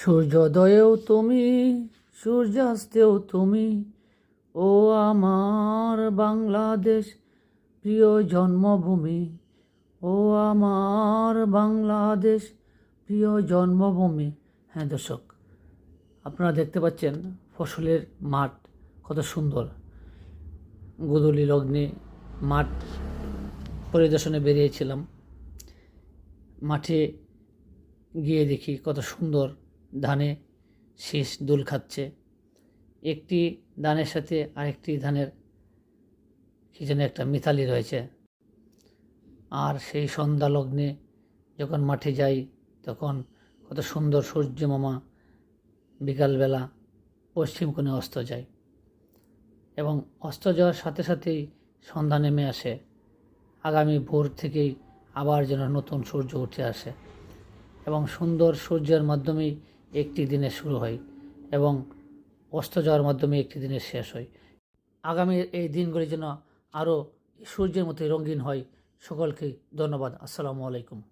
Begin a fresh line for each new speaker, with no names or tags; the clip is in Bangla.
সূর্যোদয়েও তুমি, সূর্যাস্তেও তুমি। ও আমার বাংলাদেশ, প্রিয় জন্মভূমি। ও আমার বাংলাদেশ, প্রিয় জন্মভূমি। হ্যাঁ দর্শক, আপনারা দেখতে পাচ্ছেন ফসলের মাঠ কত সুন্দর। গোধূলি লগ্নে মাঠ পরিদর্শনে বেরিয়েছিলাম। মাঠে গিয়ে দেখি কত সুন্দর ধানে শীষ দুল খাচ্ছে। একটি ধানের সাথে আরেকটি ধানের কি যেন একটা মিতালি রয়েছে। আর সেই সন্ধ্যা লগ্নে যখন মাঠে যাই, তখন কত সুন্দর সূর্য মামা বিকালবেলা পশ্চিম কোণে অস্ত যায় এবং অস্ত যাওয়ার সাথে সাথেই সন্ধ্যা নেমে আসে। আগামী ভোর থেকেই আবার যেন নতুন সূর্য উঠে আসে এবং সুন্দর সূর্যের মাধ্যমেই একটি দিনে শুরু হয় এবং অস্ত যাওয়ার মাধ্যমে একটি দিনে শেষ হয়। আগামী এই দিনগুলি যেন আরও সূর্যের মতোই রঙিন হয়। সকলকে ধন্যবাদ। আসসালামু আলাইকুম।